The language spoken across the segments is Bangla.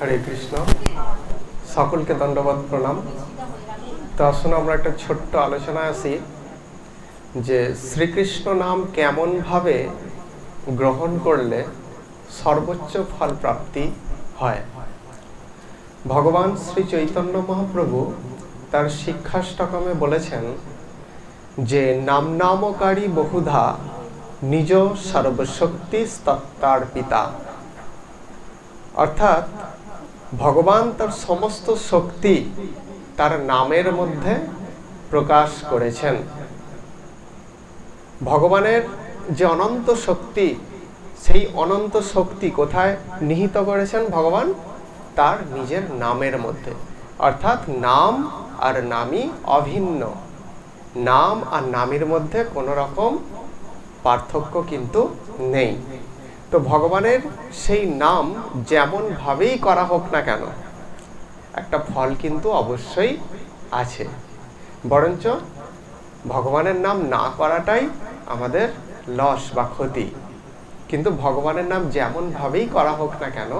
হরে কৃষ্ণ। সকলকে দণ্ডবাদ প্রণাম। তো আসুন আমরা একটা ছোট্ট আলোচনায় আসি যে শ্রীকৃষ্ণ নাম কেমনভাবে গ্রহণ করলে সর্বোচ্চ ফল প্রাপ্তি হয়? ভগবান শ্রী চৈতন্য মহাপ্রভু তার শিক্ষাষ্টকমে বলেছেন যে, নাম নামকারী বহুধা নিজ সর্বশক্তি তত্তার পিতা। অর্থাৎ ভগবান তার সমস্ত শক্তি তার নামের মধ্যে প্রকাশ করেছেন। ভগবানের যে অনন্ত শক্তি, সেই অনন্ত শক্তি কোথায় নিহিত করেছেন ভগবান? তার নিজের নামের মধ্যে। অর্থাৎ নাম আর নামই অভিন্ন। নাম আর নামের মধ্যে কোনো রকম পার্থক্য কিন্তু নেই। তো ভগবানের সেই নাম যেমনভাবেই করা হোক না কেন, একটা ফল কিন্তু অবশ্যই আছে। বরঞ্চ ভগবানের নাম না করাটাই আমাদের লস বা ক্ষতি। কিন্তু ভগবানের নাম যেমনভাবেই করা হোক না কেন,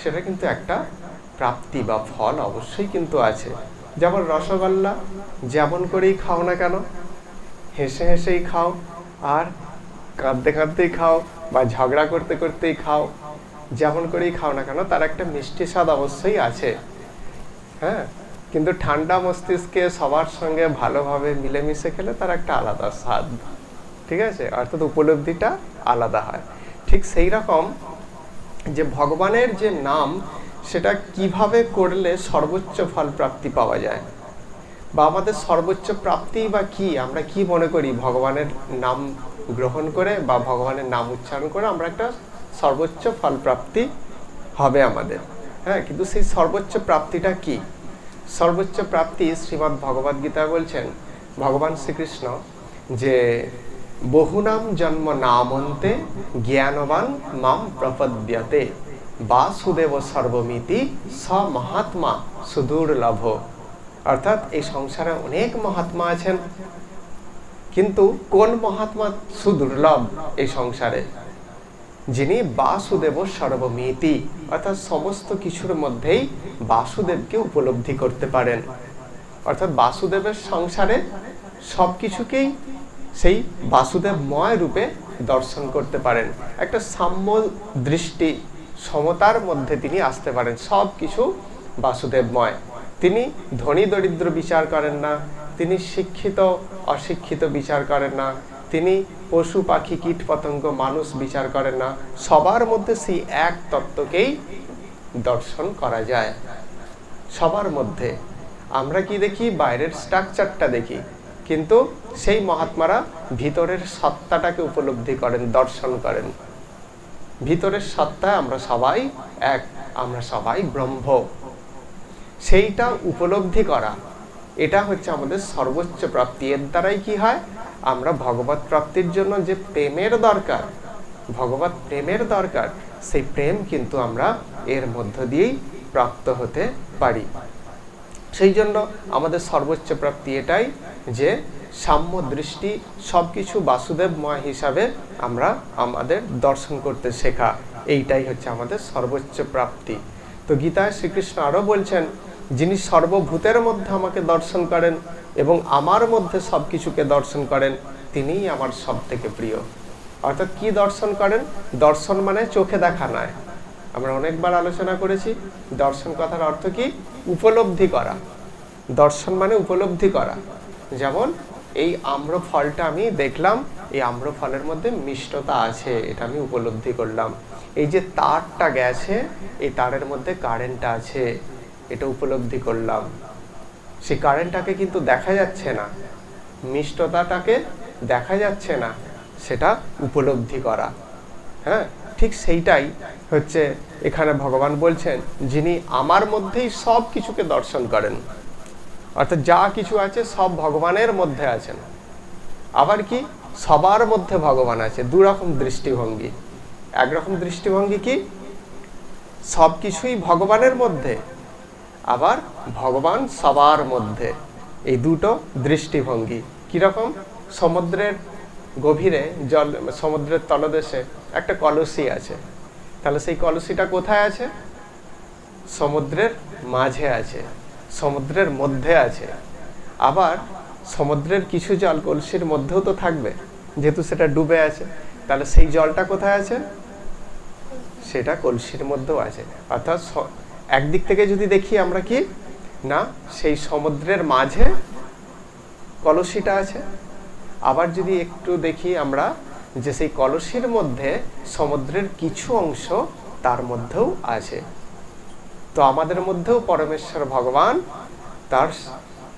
সেটা কিন্তু একটা প্রাপ্তি বা ফল অবশ্যই কিন্তু আছে। যেমন রসগোল্লা যেমন করেই খাও না কেন, হেসে হেসেই খাও। আর কাঁদতে কাঁদতেই খাও বা ঝগড়া করতে করতেই খাও, যেমন করেই খাও না কেন, তার একটা মিষ্টি স্বাদ অবশ্যই আছে। হ্যাঁ? কিন্তু ঠান্ডা মস্তিষ্কে সবার সঙ্গে ভালোভাবে মিলেমিশে খেলে তার একটা আলাদা স্বাদ। ঠিক আছে? অর্থাৎ উপলব্ধিটা আলাদা হয়। ঠিক সেই রকম যে ভগবানের যে নাম, সেটা কীভাবে করলে সর্বোচ্চ ফল প্রাপ্তি পাওয়া যায়? বা আমাদের সর্বোচ্চ প্রাপ্তি বা কি? আমরা কি মনে করি? ভগবানের নাম গ্রহণ করে বা ভগবানের নাম উচ্চারণ করে আমরা একটা সর্বোচ্চ ফল প্রাপ্তি হবে আমাদের। হ্যাঁ কিন্তু সেই সর্বোচ্চ প্রাপ্তিটা কি? সর্বোচ্চ প্রাপ্তি শ্রীমদ্ ভগবদ গীতা বলছেন, ভগবান শ্রীকৃষ্ণ, যে বহুনাম জন্ম নামন্তে জ্ঞানবান মাম প্রপদ্যতে। বাসুদেব সর্বমিতি স মহাত্মা সুদূর্লভ। অর্থাৎ এই সংসারে অনেক মহাত্মা আছেন। কিন্তু কোন মহাত্মা? সুদুর্লভ এই সংসারে। যিনি বাসুদেব সর্বমিতি, অর্থাৎ সমস্ত কিছুর মধ্যেই বাসুদেবকে উপলব্ধি করতে পারেন। অর্থাৎ বাসুদেবের সংসারে সব কিছুকেই সেই বাসুদেবময় রূপে দর্শন করতে পারেন। একটা সাম্য দৃষ্টি সমতার মধ্যে তিনি আসতে পারেন। সব কিছু বাসুদেবময়। তিনি ধনী দরিদ্র বিচার করেন না, তিনি শিক্ষিত অশিক্ষিত বিচার করেন না, তিনি পশু, পাখি, কীট পতঙ্গ, মানুষ বিচার করেন না। সবার মধ্যে সেই এক তত্ত্বকেই দর্শন করা যায়। সবার মধ্যে। আমরা কি দেখি? বাইরের স্ট্রাকচারটা দেখি। কিন্তু সেই মহাত্মারা ভিতরের সত্তাটাকে উপলব্ধি করেন, দর্শন করেন। ভিতরের সত্তায় আমরা সবাই এক, আমরা সবাই ব্রহ্ম। সেইটা উপলব্ধি করা। এটা হচ্ছে আমাদের সর্বোচ্চ প্রাপ্তি। এর দ্বারাই কি হয়? আমরা ভগবত প্রাপ্তির জন্য যে প্রেমের দরকার, ভগবত প্রেমের দরকার, সেই প্রেম কিন্তু আমরা এর মধ্য দিয়েই প্রাপ্ত হতে পারি। সেই জন্য আমাদের সর্বোচ্চ প্রাপ্তি এটাই যে সাম্য দৃষ্টি সব কিছু বাসুদেবময় হিসাবে আমরা আমাদের দর্শন করতে শেখা। এইটাই হচ্ছে আমাদের সর্বোচ্চ প্রাপ্তি। তো গীতায় শ্রীকৃষ্ণ আরও বলছেন, যিনি সর্বভূতের মধ্যে আমাকে দর্শন করেন এবং আমার মধ্যে সব কিছুকে দর্শন করেন, তিনিই আমার সব থেকে প্রিয়। অর্থাৎ কি দর্শন করেন? দর্শন মানে চোখে দেখা নয়। আমরা অনেকবার আলোচনা করেছি, দর্শন কথার অর্থ কি? উপলব্ধি করা। দর্শন মানে উপলব্ধি করা। যেমন, এই আম্র ফলটা আমি দেখলাম, এই আম্র ফলের মধ্যে মিষ্টতা আছে, এটা আমি উপলব্ধি করলাম। এই যে তারটা গেছে, এই তারের মধ্যে কারেন্টটা আছে, এটা উপলব্ধি করলাম। সেই কারেন্টটাকে কিন্তু দেখা যাচ্ছে না, মিষ্টতাটাকে দেখা যাচ্ছে না, সেটা উপলব্ধি করা। হ্যাঁ ঠিক সেইটাই হচ্ছে এখানে ভগবান বলছেন, যিনি আমার মধ্যেই সব কিছুকে দর্শন করেন। অর্থাৎ যা কিছু আছে সব ভগবানের মধ্যে আছেন। আবার কি? সবার মধ্যে ভগবান আছে দু রকম দৃষ্টিভঙ্গি। একরকম দৃষ্টিভঙ্গি কি? সব কিছুই ভগবানের মধ্যে, আবার ভগবান সবার মধ্যে। এই দুটো দৃষ্টিভঙ্গি। কীরকম? সমুদ্রের গভীরে, জল, সমুদ্রের তলদেশে একটা কলসি আছে। তাহলে সেই কলসিটা কোথায় আছে? সমুদ্রের মাঝে আছে, সমুদ্রের মধ্যে আছে। আবার সমুদ্রের কিছু জল কলসির মধ্যেও তো থাকবে, যেহেতু সেটা ডুবে আছে। তাহলে সেই জলটা কোথায় আছে? সেটা কলসির মধ্যেও আছে। অর্থাৎ একদিক থেকে যদি দেখি আমরা কি? না, সেই সমুদ্রের মাঝে কলসিটা আছে। আবার যদি একটু দেখি আমরা যে সেই কলসির মধ্যে সমুদ্রের কিছু অংশ তার মধ্যেও আছে। তো আমাদের মধ্যেও পরমেশ্বর ভগবান তার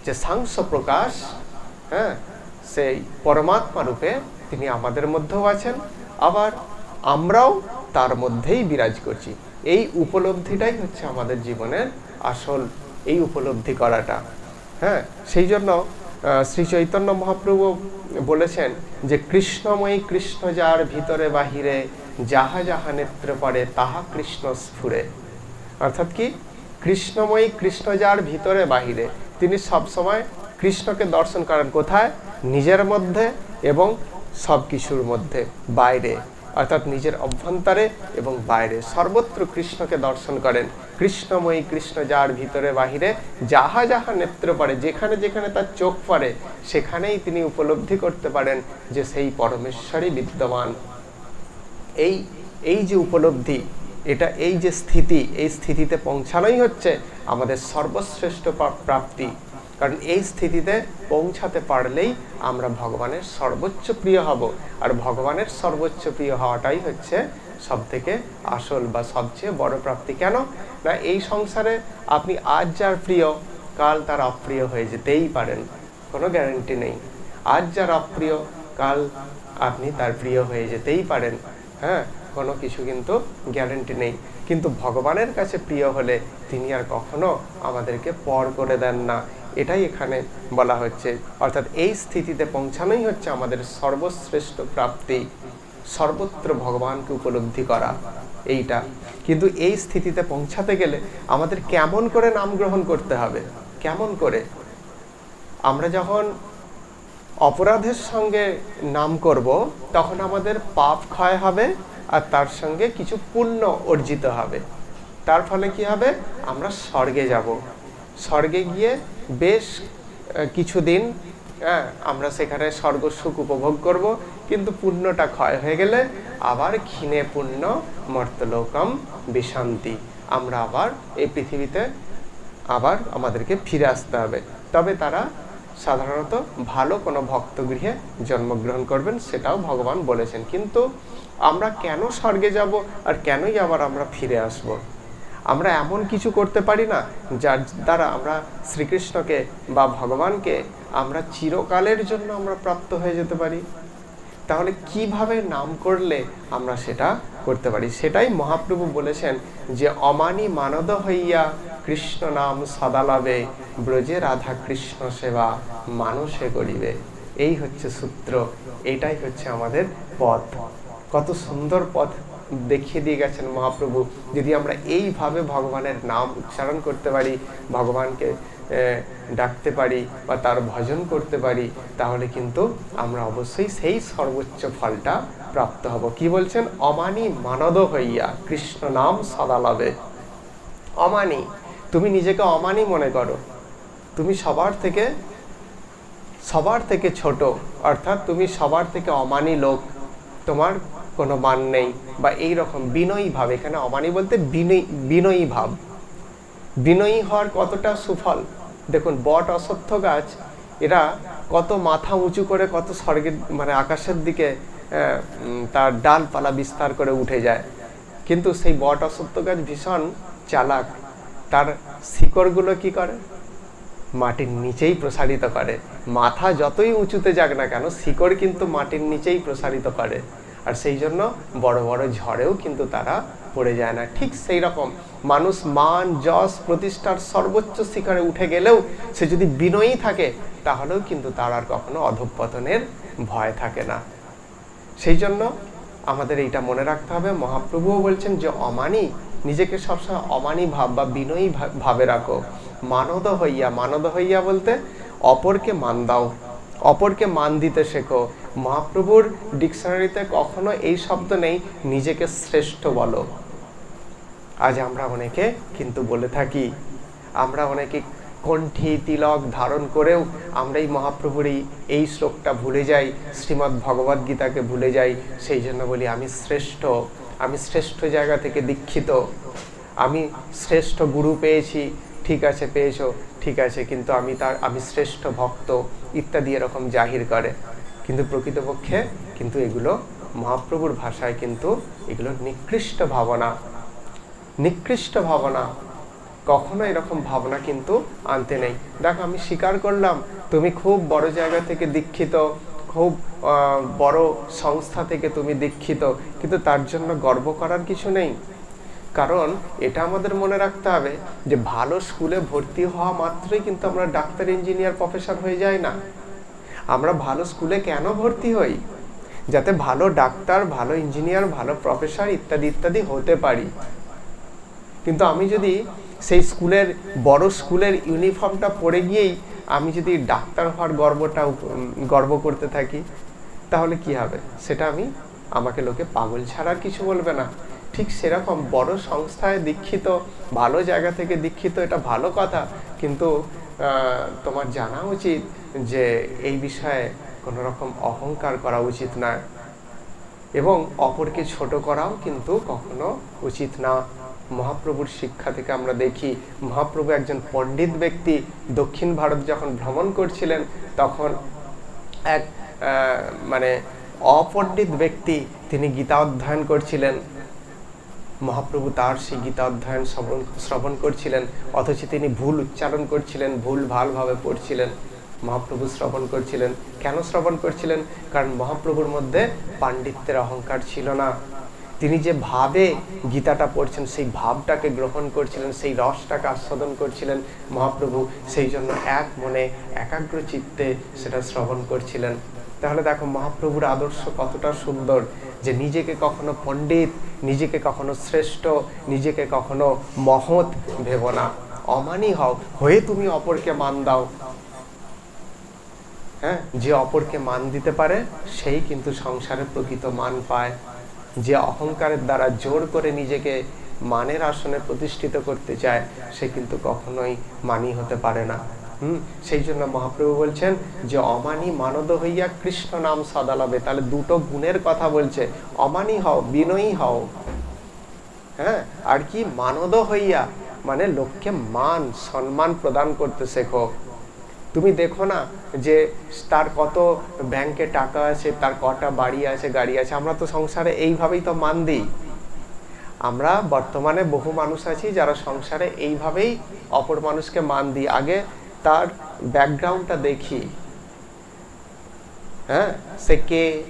যে সাংস প্রকাশ হ্যাঁ সেই পরমাত্মা রূপে তিনি আমাদের মধ্যেও আছেন। আবার আমরাও তার মধ্যেই বিরাজ করছি। এই উপলব্ধিটাই হচ্ছে আমাদের জীবনের আসল এই উপলব্ধি করাটা। হ্যাঁ সেই জন্য শ্রী চৈতন্য মহাপ্রভু বলেছেন যে, কৃষ্ণময়ী কৃষ্ণ যার ভিতরে বাহিরে, যাহা যাহা নেত্র পড়ে, তাহা কৃষ্ণ স্ফুরে। অর্থাৎ কি? কৃষ্ণময়ী কৃষ্ণ যার ভিতরে বাহিরে, তিনি সবসময় কৃষ্ণকে দর্শন করেন কোথায়? নিজের মধ্যে এবং সব কিছুর মধ্যে, বাইরে। অর্থাৎ নিজের অভ্যন্তরে এবং বাইরে। সর্বত্র কৃষ্ণকে দর্শন করেন। কৃষ্ণময়ী কৃষ্ণ যার ভিতরে বাহিরে যাহা যাহা নেত্র পড়ে, যেখানে যেখানে তার চোখ পড়ে, সেখানেই তিনি উপলব্ধি করতে পারেন যে সেই পরমেশ্বরই বিদ্যমান। এই এই যে উপলব্ধি, এটা এই যে স্থিতি, এই স্থিতিতে পৌঁছানোই হচ্ছে আমাদের সর্বশ্রেষ্ঠ প্রাপ্তি। কারণ এই স্থিতিতে পৌঁছাতে পারলেই আমরা ভগবানের সর্বোচ্চ প্রিয় হব। আর ভগবানের সর্বোচ্চ প্রিয় হওয়াটাই হচ্ছে সব থেকে আসল বা সবচেয়ে বড় প্রাপ্তি। কেন? না, এই সংসারে আপনি আজ যার প্রিয়, কাল তার অপ্রিয় হয়ে যেতেই পারেন, কোনো গ্যারেন্টি নেই। আজ যার অপ্রিয়, কাল আপনি তার প্রিয় হয়ে যেতেই পারেন হ্যাঁ? কোনো কিছু কিন্তু গ্যারেন্টি নেই। কিন্তু ভগবানের কাছে প্রিয় হলে তিনি আর কখনো আমাদেরকে পর করে দেন না। এটাই এখানে বলা হচ্ছে। অর্থাৎ এই স্থিতিতে পৌঁছানোই হচ্ছে আমাদের সর্বশ্রেষ্ঠ প্রাপ্তি, সর্বত্র ভগবানকে উপলব্ধি করা এইটা। কিন্তু এই স্থিতিতে পৌঁছাতে গেলে আমাদের কেমন করে নাম গ্রহণ করতে হবে? কেমন করে? আমরা যখন অপরাধের সঙ্গে নাম করব, তখন আমাদের পাপ ক্ষয় হবে আর তার সঙ্গে কিছু পুণ্য অর্জিত হবে। তার ফলে কি হবে? আমরা স্বর্গে যাব। স্বর্গে গিয়ে বেশ কিছুদিন হ্যাঁ আমরা সেখানে স্বর্গ সুখ উপভোগ করব। কিন্তু পুণ্যটা ক্ষয় হয়ে গেলে আবার ক্ষীণে পুণ্য মর্তলোকম বিশান্তি আমরা আবার এই পৃথিবীতে আবার আমাদেরকে ফিরে আসতে হবে। তবে তারা সাধারণত ভালো কোনো ভক্তগৃহে জন্মগ্রহণ করবেন সেটাও ভগবান বলেছেন। কিন্তু আমরা কেন স্বর্গে যাব আর কেনই আবার আমরা ফিরে আসব? আমরা এমন কিছু করতে পারি না যার দ্বারা আমরা শ্রীকৃষ্ণকে বা ভগবানকে আমরা চিরকালের জন্য আমরা প্রাপ্ত হয়ে যেতে পারি। তাহলে কীভাবে নাম করলে আমরা সেটা করতে পারি? সেটাই মহাপ্রভু বলেছেন যে, অমানি মানদ হইয়া কৃষ্ণ নাম সদালাবে ব্রজে রাধা কৃষ্ণ সেবা মানুষে করিবে। এই হচ্ছে সূত্র, এটাই হচ্ছে আমাদের পথ। কত সুন্দর পথ। দেখিয়ে দিয়ে গেছেন মহাপ্রভু। যদি আমরা এইভাবে ভগবানের নাম উচ্চারণ করতে পারি, ভগবানকে ডাকতে পারি বা তার ভজন করতে পারি, তাহলে কিন্তু আমরা অবশ্যই সেই সর্বোচ্চ ফলটা প্রাপ্ত হব। কি বলছেন? অমানি মানদ হইয়া, কৃষ্ণ নাম সদা লাভে। অমানি, তুমি নিজেকে অমানি মনে করো। তুমি সবার থেকে সবার থেকে ছোট, অর্থাৎ তুমি সবার থেকে অমানি লোক। তোমার কোনো মান নেই বা এই রকম বিনয়ী ভাব, এখানে অমানি বলতে বিনয়ী বিনয়ী ভাব। বিনয়ী হওয়ার কতটা সুফল? দেখুন, বট অশ্বত্থ গাছ, এরা কত মাথা উঁচু করে কত স্বর্গের মানে আকাশের দিকে তার ডালপালা বিস্তার করে উঠে যায়। কিন্তু সেই বট অশ্বত্থ গাছ ভীষণ চালাক। তার শিকড়গুলো কি করে? মাটির নিচেই প্রসারিত করে। মাথা যতই উঁচুতে যাক না কেন, শিকড় কিন্তু মাটির নিচেই প্রসারিত করে। আর সেই জন্য বড় বড় ঝড়েও কিন্তু তারা পড়ে যায় না। ঠিক সেই রকম মানুষ মান, যশ, প্রতিষ্ঠার সর্বোচ্চ শিখরে উঠে গেলেও সে যদি বিনয়ী থাকে, তাহলেও কিন্তু তার আর কখনো অধঃপতনের ভয় থাকে না। সেই জন্য আমাদের এইটা মনে রাখতে হবে। মহাপ্রভুও বলছেন যে, অমানি, নিজেকে সবসময় অমানি ভাব বা বিনয়ী ভাবে রাখো। মানদ হইয়া মানদ হইয়া বলতে অপরকে মান দাও। অপরকে মান দিতে শেখো। মহাপ্রভুর ডিকশনারিতে কখনো এই শব্দ নেই, নিজেকে শ্রেষ্ঠ বলো। আজ আমরা অনেকে কিন্তু বলে থাকি, আমরা অনেকে কণ্ঠী তিলক ধারণ করেও আমরা এই মহাপ্রভুর এই শ্লোকটা ভুলে যাই, শ্রীমদ্ ভগবদ গীতাকে ভুলে যাই, সেই জন্য বলি আমি শ্রেষ্ঠ আমি শ্রেষ্ঠ জায়গা থেকে দীক্ষিত, আমি শ্রেষ্ঠ গুরু পেয়েছি, ঠিক আছে, পেয়েছ ঠিক আছে, কিন্তু আমি তার, আমি শ্রেষ্ঠ ভক্ত ইত্যাদি এরকম জাহির করে। কিন্তু প্রকৃতপক্ষে কিন্তু এগুলো মহাপ্রভুর ভাষায় কিন্তু এগুলো নিকৃষ্ট ভাবনা। নিকৃষ্ট ভাবনা। কখনো এরকম ভাবনা কিন্তু আনতে নেই। দেখো, আমি স্বীকার করলাম, তুমি খুব বড় জায়গা থেকে দীক্ষিত, খুব বড় সংস্থা থেকে তুমি দীক্ষিত, কিন্তু তার জন্য গর্ব করার কিছু নেই। কারণ এটা আমাদের মনে রাখতে হবে যে ভালো স্কুলে ভর্তি হওয়া মাত্রই কিন্তু আমরা ডাক্তার, ইঞ্জিনিয়ার, প্রফেসর হয়ে যাই না। আমরা ভালো স্কুলে কেন ভর্তি হই? যাতে ভালো ডাক্তার, ভালো ইঞ্জিনিয়ার, ভালো প্রফেসর ইত্যাদি ইত্যাদি হতে পারি। কিন্তু আমি যদি সেই স্কুলের, বড় স্কুলের ইউনিফর্মটা পরে গিয়েই আমি যদি ডাক্তার হওয়ার গর্বটা গর্ব করতে থাকি, তাহলে কি হবে? সেটা আমি, আমাকে লোকে পাগল ছাড়া কিছু বলবে না। ঠিক সেরকম বড় সংস্থায় দীক্ষিত, ভালো জায়গা থেকে দীক্ষিত, এটা ভালো কথা। কিন্তু তোমার জানা উচিত যে এই বিষয়ে কোনো রকম অহংকার করা উচিত নয় এবং অপরকে ছোট করাও কিন্তু কখনো উচিত না। মহাপ্রভুর শিক্ষা থেকে আমরা দেখি, মহাপ্রভু একজন পণ্ডিত ব্যক্তি। দক্ষিণ ভারত যখন ভ্রমণ করছিলেন, তখন এক মানে অপণ্ডিত ব্যক্তি, তিনি গীতা অধ্যয়ন করছিলেন। মহাপ্রভু তার সেই গীতা অধ্যয়ন শ্রবণ শ্রবণ করছিলেন, অথচ তিনি ভুল উচ্চারণ করছিলেন, ভুল ভালভাবে পড়ছিলেন। মহাপ্রভু শ্রবণ করছিলেন। কেন শ্রবণ করছিলেন? কারণ মহাপ্রভুর মধ্যে পাণ্ডিত্যের অহংকার ছিল না। তিনি যে ভাবে গীতাটা পড়ছেন, সেই ভাবটাকে গ্রহণ করছিলেন, সেই রসটাকে আস্বাদন করছিলেন মহাপ্রভু। সেই জন্য এক মনে একাগ্র চিত্তে সেটা শ্রবণ করছিলেন। তাহলে দেখো মহাপ্রভুর আদর্শ কতটা সুন্দর যে নিজেকে কখনো পণ্ডিত, নিজেকে কখনো শ্রেষ্ঠ, নিজেকে কখনো মহৎ ভেব না। অমানি হও, হয়ে তুমি অপরকে মান দাও। হ্যাঁ যে অপরকে মান দিতে পারে, সেই কিন্তু সংসারে প্রকৃত মান পায়। যে অহংকারের দ্বারা জোর করে নিজেকে মানের আসনে প্রতিষ্ঠিত করতে চায়, সে কিন্তু কখনোই মানি হতে পারে না। সেই জন্য মহাপ্রভু বলছেন যে অমানি মানদ হইয়া কৃষ্ণ নাম সদালাবে। তাহলে দুটো গুণের কথা বলছে। অমানি হও, বিনয়ী হও। হ্যাঁ আর কি মানদ হইয়া মানে লোককে মান, সম্মান প্রদান করতে শেখো। তুমি দেখো না যে তার কত ব্যাংকে টাকা আছে, তার কটা বাড়ি আছে, গাড়ি আছে। আমরা তো সংসারে এইভাবেই তো মান দিই। আমরা বর্তমানে বহু মানুষ আছি যারা সংসারে এইভাবেই অপর মানুষকে মান দিই। আগে তার ব্যাকগ্রাউন্ডটা দেখি। হ্যাঁ? সে কে?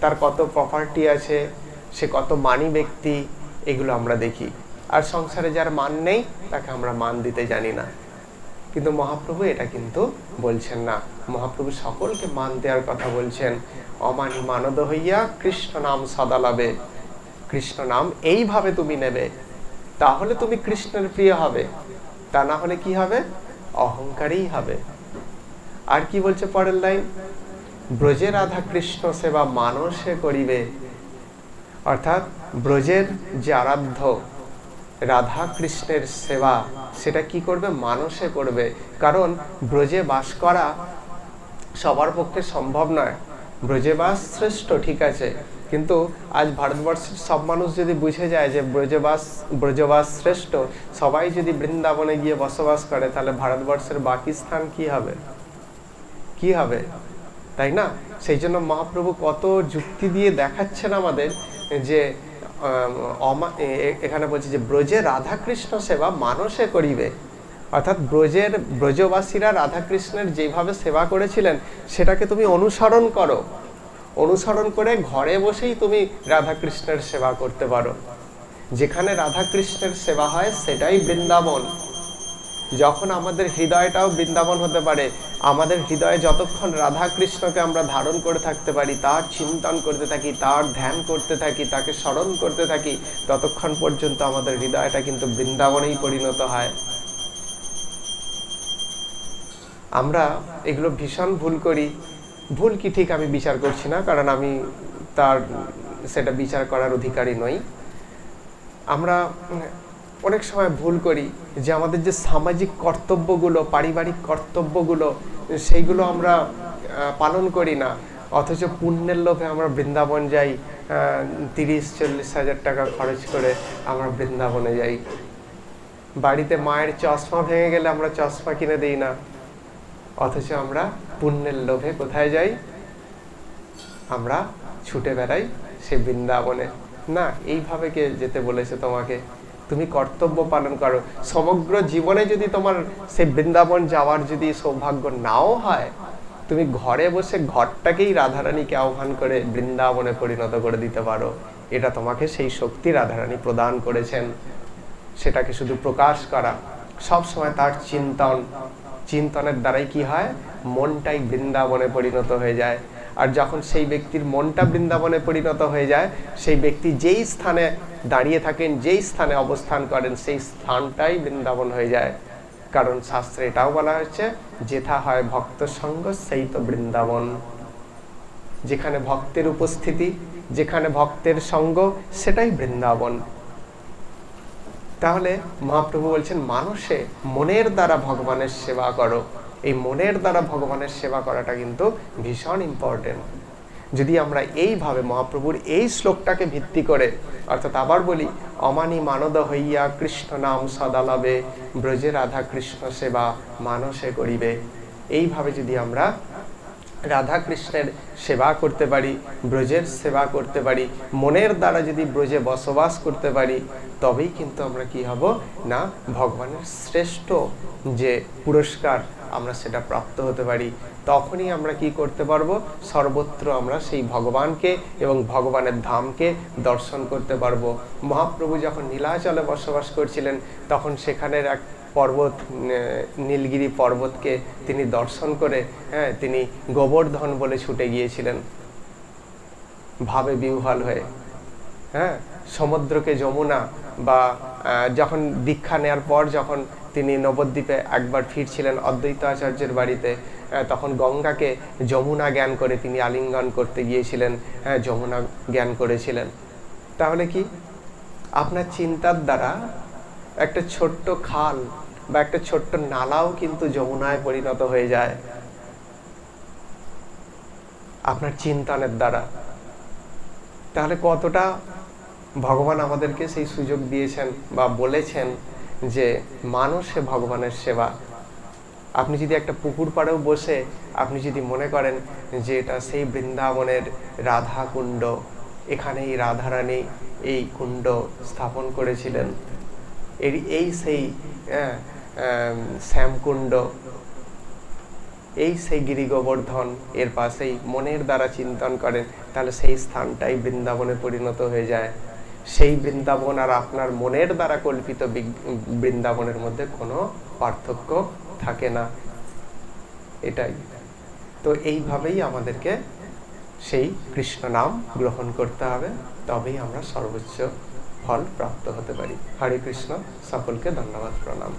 তার কত প্রপার্টি আছে? সে কত মানি ব্যক্তি? এগুলো আমরা দেখি। আর সংসারে যার মান নেই, তাকে আমরা মান দিতে জানি না। কিন্তু মহাপ্রভু এটা কিন্তু বলছেন না। মহাপ্রভু সকলকে মান দেওয়ার কথা বলছেন। অমানি মানদ হইয়া কৃষ্ণ নাম সদা লাভে। কৃষ্ণ নাম এইভাবে তুমি নেবে। তাহলে তুমি কৃষ্ণের প্রিয় হবে। তা না হলে কি হবে? অহংকারই হবে। আর কি বলছে পরের লাইন? ব্রজে রাধা কৃষ্ণ সেবা মানসে করিবে। অর্থাৎ ব্রজের যে আরাধ্য রাধা কৃষ্ণের সেবা, সেটা কি করবে? মানসে করবে। কারণ ব্রজে বাস করা সবার পক্ষে সম্ভব নয়। ব্রজে বাস শ্রেষ্ঠ, ঠিক আছে। কিন্তু আজ ভারতবর্ষের সব মানুষ যদি বুঝে যায় যে ব্রজবাস ব্রজবাস শ্রেষ্ঠ, সবাই যদি বৃন্দাবনে গিয়ে বসবাস করে, তাহলে ভারতবর্ষের বাকি স্থান কি হবে? কি হবে? তাই না? সেই জন্য মহাপ্রভু কত যুক্তি দিয়ে দেখাচ্ছেন আমাদের যে এখানে বলছে যে, ব্রজে রাধাকৃষ্ণ সেবা মানুষে করিবে। অর্থাৎ ব্রজের, ব্রজবাসীরা রাধাকৃষ্ণের যেভাবে সেবা করেছিলেন, সেটাকে তুমি অনুসরণ করো। অনুসরণ করে ঘরে বসেই তুমি রাধাকৃষ্ণের সেবা করতে পারো। যেখানে রাধাকৃষ্ণের সেবা হয়, সেটাই বৃন্দাবন। যখন আমাদের হৃদয়টাও বৃন্দাবন হতে পারে, আমাদের হৃদয়ে যতক্ষণ রাধা কৃষ্ণকে আমরা ধারণ করে থাকতে পারি, তার চিন্তন করতে থাকি, তার ধ্যান করতে থাকি, তাকে স্মরণ করতে থাকি, ততক্ষণ পর্যন্ত আমাদের হৃদয়টা কিন্তু বৃন্দাবনেই পরিণত হয়। আমরা এগুলো ভীষণ ভুল করি। ভুল কি ঠিক আমি বিচার করছি না, কারণ আমি তার সেটা বিচার করার অধিকারী নই। আমরা অনেক সময় ভুল করি যে আমাদের যে সামাজিক কর্তব্যগুলো, পারিবারিক কর্তব্যগুলো, সেইগুলো আমরা পালন করি না। অথচ পুণ্যের লোভে আমরা বৃন্দাবন যাই তিরিশ, চল্লিশ হাজার টাকা খরচ করে আমরা বৃন্দাবনে যাই। বাড়িতে মায়ের চশমা ভেঙে গেলে আমরা চশমা কিনে দিই না। অথচ আমরা পুণ্যের লোভে কোথায় যাই? আমরা ছুটে বেড়াই সে বৃন্দাবনে। না, এইভাবে কে যেতে বলেছে তোমাকে? তুমি কর্তব্য পালন করো। সমগ্র জীবনে যদি তোমার সে বৃন্দাবন যাওয়ার যদি সৌভাগ্য নাও হয়, তুমি ঘরে বসে ঘরটাকেই রাধারানীকে আহ্বান করে বৃন্দাবনে পরিণত করে দিতে পারো। এটা তোমাকে সেই শক্তি রাধারানী প্রদান করেছেন। সেটাকে শুধু প্রকাশ করা সব সময় তার চিন্তন চিন্তনের দ্বারাই কি হয়? মনটাই বৃন্দাবনে পরিণত হয়ে যায়। আর যখন সেই ব্যক্তির মনটা বৃন্দাবনে পরিণত হয়ে যায়, সেই ব্যক্তি যেই স্থানে দাঁড়িয়ে থাকেন, যেই স্থানে অবস্থান করেন, সেই স্থানটাই বৃন্দাবন হয়ে যায়। কারণ শাস্ত্রে এটাও বলা হয়েছে, যেথা হয় ভক্ত সঙ্গ সেই তো বৃন্দাবন। যেখানে ভক্তের উপস্থিতি, যেখানে ভক্তের সঙ্গ, সেটাই বৃন্দাবন। তাহলে মহাপ্রভু বলছেন, মানুষে মনের দ্বারা ভগবানের সেবা করো। এই মনের দ্বারা ভগবানের সেবা করাটা কিন্তু ভীষণ ইম্পর্টেন্ট যদি আমরা এইভাবে মহাপ্রভুর এই শ্লোকটাকে ভিত্তি করে, অর্থাৎ আবার বলি, অমানি মানদ হইয়া কৃষ্ণ নাম সদালবে ব্রজে রাধা কৃষ্ণ সেবা মানসে করিবে। এইভাবে যদি আমরা রাধা কৃষ্ণের সেবা করতে পারি, ব্রজের সেবা করতে পারি, মনের দ্বারা যদি ব্রজে বসবাস করতে পারি, তবেই কিন্তু আমরা কি হব? না, ভগবানের শ্রেষ্ঠ যে পুরস্কার আমরা সেটা প্রাপ্ত হতে পারি। তখনই আমরা কি করতে পারব? সর্বত্র আমরা সেই ভগবানকে এবং ভগবানের ধামকে দর্শন করতে পারব। মহাপ্রভু যখন নীলাচলে বসবাস করছিলেন, তখন সেখানের এক পর্বত নীলগিরি পর্বতকে তিনি দর্শন করে হ্যাঁ তিনি গোবর্ধন বলে ছুটে গিয়েছিলেন। ভাবে বিহ্বল হয়ে হ্যাঁ সমুদ্রকে যমুনা বা যখন দীক্ষা নেওয়ার পর যখন তিনি নবদ্বীপে একবার ফিরছিলেন অদ্বৈত আচার্যের বাড়িতে তখন গঙ্গাকে যমুনা জ্ঞান করে তিনি আলিঙ্গন করতে গিয়েছিলেন হ্যাঁ যমুনা জ্ঞান করেছিলেন। তাহলে কি? আপনার চিন্তার দ্বারা একটা ছোট্ট খাল বা একটা ছোট্ট নালাও কিন্তু যমুনায় পরিণত হয়ে যায়। আপনার চিন্তনের দ্বারা। তাহলে কতটা ভগবান আমাদেরকে সেই সুযোগ দিয়েছেন বা বলেছেন যে মানুষে ভগবানের সেবা। আপনি যদি একটা পুকুর পাড়েও বসে আপনি যদি মনে করেন যে এটা সেই বৃন্দাবনের রাধা কুণ্ড এখানেই রাধারানী এই কুণ্ড স্থাপন করেছিলেন এর এই সেই শ্যামকুণ্ড, এই সেই গিরি গোবর্ধন এর পাশেই মনের দ্বারা চিন্তন করেন, তাহলে সেই স্থানটাই বৃন্দাবনে পরিণত হয়ে যায়। সেই বৃন্দাবন আর আপনার মনের দ্বারা কল্পিত বৃন্দাবনের মধ্যে কোনো পার্থক্য থাকে না। এটাই। তো এইভাবেই আমাদেরকে সেই কৃষ্ণ নাম গ্রহণ করতে হবে। তবেই আমরা সর্বোচ্চ ফল প্রাপ্ত হতে পারি। হরে কৃষ্ণ সকলকে ধন্যবাদ প্রণাম।